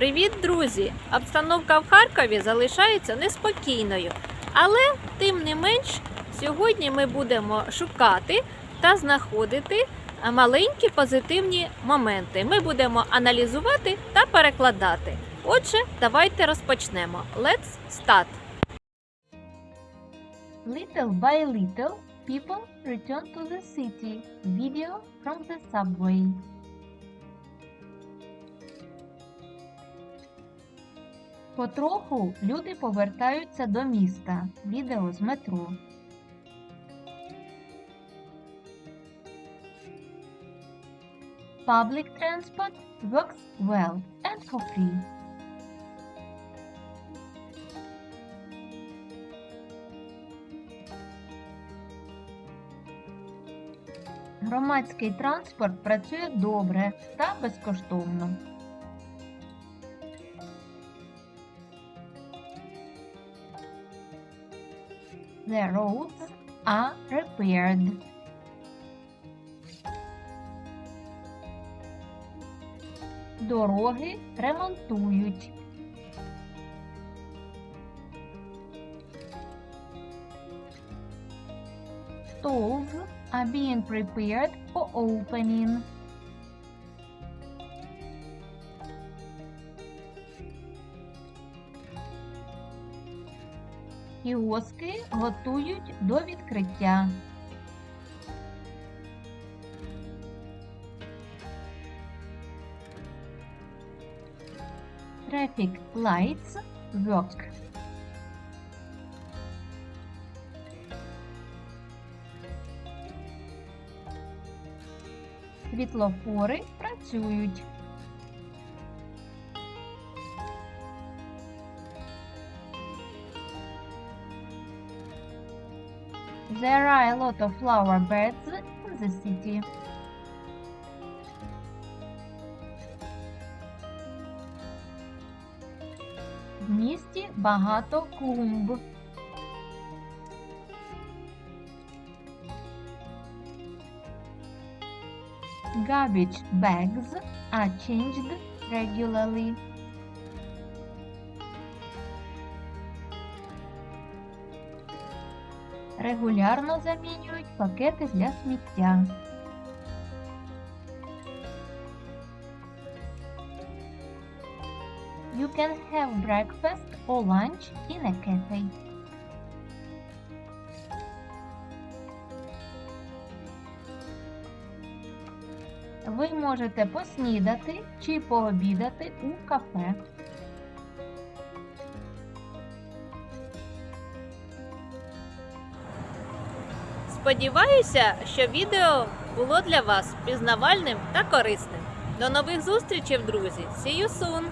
Привіт, друзі! Обстановка в Харкові залишається неспокійною. Але, тим не менш, сьогодні ми будемо шукати та знаходити маленькі позитивні моменти. Ми будемо аналізувати та перекладати. Отже, давайте розпочнемо. Let's start! Little by little, people return to the city. Video from the subway. Потроху люди повертаються до міста. Відео з метро. Public transport works well and for free. Громадський транспорт працює добре та безкоштовно. The roads are repaired. Дороги ремонтують. Stalls are being prepared for opening. Кіоски готують до відкриття. Traffic lights work. Світлофори працюють. There are a lot of flower beds in the city. В місті багато клумб. Garbage bags are changed regularly. Регулярно замінюють пакети для сміття. You can have breakfast or lunch in a cafe. Ви можете поснідати чи пообідати у кафе. Сподіваюся, що відео було для вас пізнавальним та корисним. До нових зустрічей, друзі! See you soon!